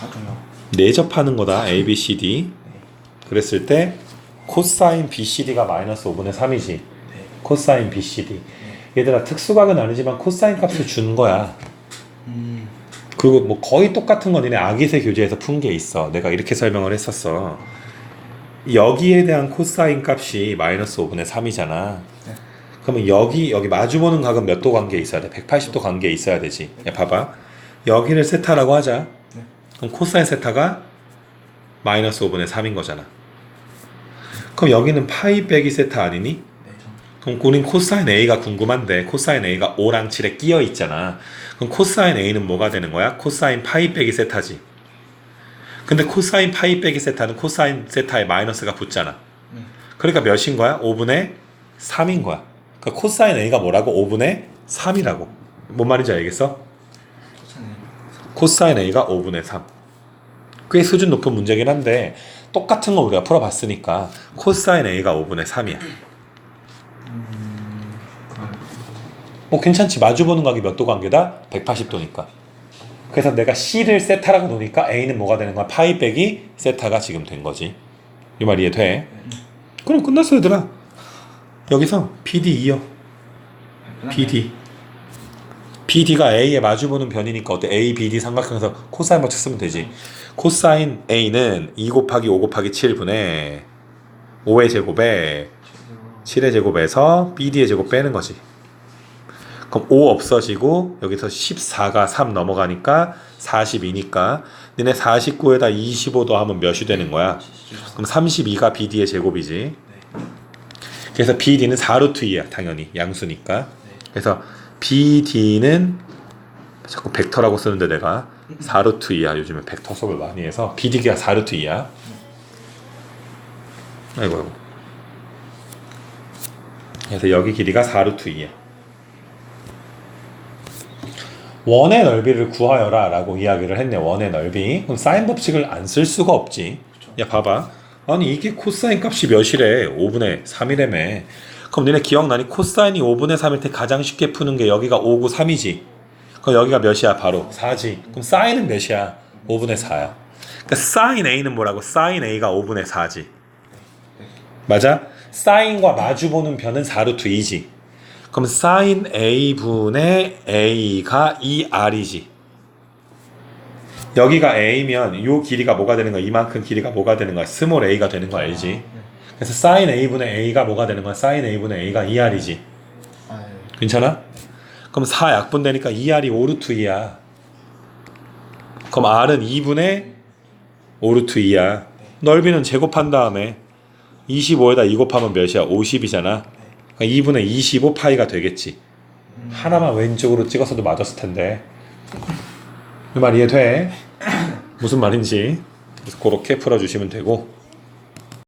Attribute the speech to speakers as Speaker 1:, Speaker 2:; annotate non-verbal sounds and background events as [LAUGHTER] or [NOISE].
Speaker 1: 4.0
Speaker 2: 내접하는 거다 A, B, C, D. 그랬을 때 코사인 B, C, D가 마이너스 5분의 3이지.
Speaker 1: 네.
Speaker 2: 코사인 B, C, D. 얘들아 특수각은 아니지만 코사인 값을 준 거야.
Speaker 1: 음.
Speaker 2: 그리고 뭐 거의 똑같은 건 니네 아기새 교재에서 푼 게 있어. 내가 이렇게 설명을 했었어. 여기에 대한 코사인 값이 마이너스 5분의 3이잖아.
Speaker 1: 네.
Speaker 2: 그러면 여기 여기 마주보는 각은 몇 도 관계에 있어야 돼? 180도 관계에 있어야 되지. 야 봐봐. 여기를 세타라고 하자.
Speaker 1: 네.
Speaker 2: 그럼 코사인 세타가 마이너스 5분의 3인 거잖아 그럼 여기는 파이 빼기 세타 아니니?
Speaker 1: 네, 저-
Speaker 2: 그럼 우린 코사인 A가 궁금한데 코사인 A가 5랑 7에 끼어 있잖아. 그럼 코사인 A는 뭐가 되는 거야? 코사인 파이 빼기 세타지. 근데 코사인 파이 빼기 세타는 코사인 세타에 마이너스가 붙잖아.
Speaker 1: 네.
Speaker 2: 그러니까 몇인 거야? 5분의 3인 거야. 그러니까 코사인 A가 뭐라고? 5분의 3이라고. 뭔 말인지 알겠어? 코사인 A가 5분의 3. 꽤 수준 높은 문제긴 한데 똑같은 거 우리가 풀어봤으니까 코사인 A가 5분의 3이야. 뭐 괜찮지 마주보는 각이 몇 도 관계다? 180도니까 그래서 내가 C를 세타라고 놓으니까 A는 뭐가 되는 거야? 파이 빼기 세타가 지금 된 거지 이 말 이해 돼? 그럼 끝났어 얘들아 여기서 PD 이어. BD BD가 A에 마주보는 변이니까 어때? A, BD 삼각형에서 코사인 법칙 쓰면 되지 코사인 A는 2 곱하기 5 곱하기 7분의 5의 제곱에 7의 제곱에서 BD의 제곱 빼는 거지. 그럼 5 없어지고 여기서 14가 3 넘어가니까 42니까 너네 49에다 25 더하면 몇이 되는 거야? 그럼 32가 BD의 제곱이지. 그래서 BD는 4루트 2야 당연히 양수니까. 그래서 BD는 자꾸 벡터라고 쓰는데 내가 4루트 2야 요즘에 벡터 수업을 많이 해서 BD가 4루트 2야. 아이고 아이고. 그래서 여기 길이가 4루트 2야. 원의 넓이를 구하여라 라고 이야기를 했네 원의 넓이 그럼 사인 법칙을 안 쓸 수가 없지 야 봐봐 아니 이게 코사인 값이 몇이래 5분의 3이래매 그럼 너네 기억나니 코사인이 5분의 3일 때 가장 쉽게 푸는 게 여기가 5, 9, 3이지 그럼 여기가 몇이야 바로 4지 그럼 사인은 몇이야 5분의 4야 그러니까 사인 A는 뭐라고 사인 A가 5분의 4지 맞아? 사인과 마주보는 변은 4루트 2지 그럼 사인 A분의 A가 2R이지. 여기가 A면 요 길이가 뭐가 되는 거야? 이만큼 길이가 뭐가 되는 거야? 스몰 A가 되는 거 알지? 그래서 사인 A분의 A가 뭐가 되는 거야? 사인 A분의 A가 2R이지.
Speaker 1: 아, 예.
Speaker 2: 괜찮아? 그럼 4 약분되니까 2R이 5루트 2야. 그럼 R은 2분의 5루트 2야. 넓이는 제곱한 다음에 25에다 2 곱하면 몇이야? 50이잖아. 그러니까 2분의 25 파이가 되겠지. 하나만 왼쪽으로 찍었어도 맞았을 텐데. 이 말 이해돼? [COUGHS] 무슨 말인지. 그래서 그렇게 풀어주시면 되고.